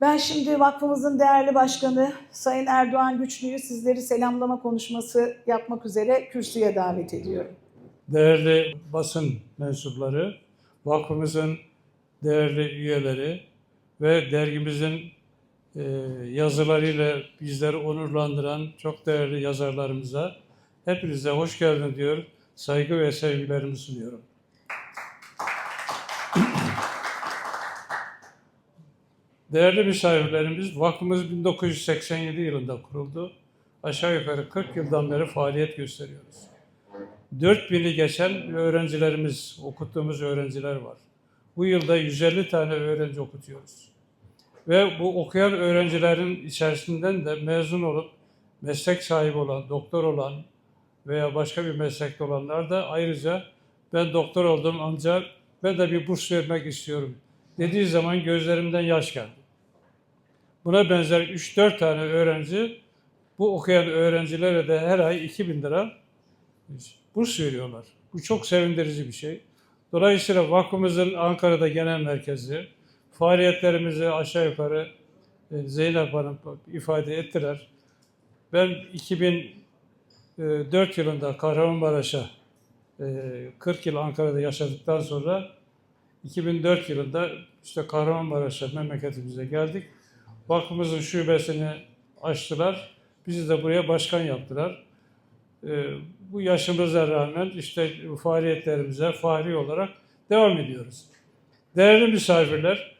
Ben şimdi vakfımızın değerli başkanı Sayın Erdoğan Güçlü'yü sizleri selamlama konuşması yapmak üzere kürsüye davet ediyorum. Değerli basın mensupları, vakfımızın değerli üyeleri ve dergimizin e, yazılarıyla bizleri onurlandıran çok değerli yazarlarımıza hepinize hoş geldin diyor. Saygı ve sevgilerimi sunuyorum. Değerli misafirlerimiz, vakfımız 1987 yılında kuruldu. Aşağı yukarı 40 yıldan beri faaliyet gösteriyoruz. 4000'i geçen öğrencilerimiz, okuttuğumuz öğrenciler var. Bu yılda 150 tane öğrenci okutuyoruz. Ve bu okuyan öğrencilerin içerisinden de mezun olup meslek sahibi olan, doktor olan veya başka bir meslekte olanlar da ayrıca ben doktor oldum ancak ben de bir burs vermek istiyorum dediği zaman gözlerimden yaş geldi. Buna benzer 3-4 tane öğrenci bu okuyan öğrencilere de her ay 2000 lira burs veriyorlar. Bu çok sevindirici bir şey. Dolayısıyla vakfımızın Ankara'da genel merkezi, faaliyetlerimizi aşağı yukarı e, Zeynep Hanım ifade ettiler. Ben 2004 yılında Kahramanmaraş'a e, 40 yıl Ankara'da yaşadıktan sonra 2004 yılında işte Kahramanmaraş'a memleketimize geldik. Vakfımızın şubesini açtılar. Bizi de buraya başkan yaptılar. Ee, bu yaşımıza rağmen işte faaliyetlerimize fahri olarak devam ediyoruz. Değerli misafirler,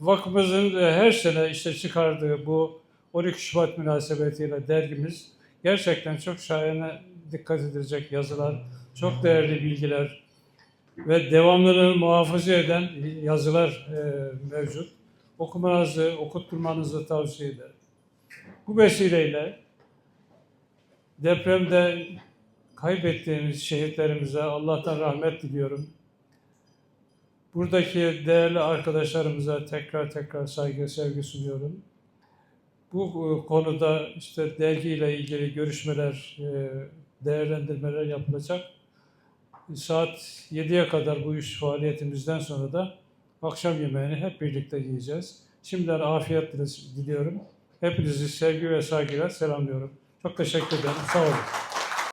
vakfımızın e, her sene işte çıkardığı bu 12 Şubat münasebetiyle dergimiz gerçekten çok şahane dikkat edilecek yazılar, çok değerli bilgiler ve devamlılığını muhafaza eden yazılar e, mevcut. Okumanızı, okutturmanızı tavsiye ederim. Bu vesileyle depremde kaybettiğimiz şehitlerimize Allah'tan rahmet diliyorum. Buradaki değerli arkadaşlarımıza tekrar tekrar saygı, sevgi sunuyorum. Bu e, konuda işte dergiyle ilgili görüşmeler, e, değerlendirmeler yapılacak. Saat 7'ye kadar bu iş faaliyetimizden sonra da akşam yemeğini hep birlikte yiyeceğiz. Şimdiden afiyet diliyorum. Hepinizi sevgi ve saygıyla selamlıyorum. Çok teşekkür ederim. Sağ olun.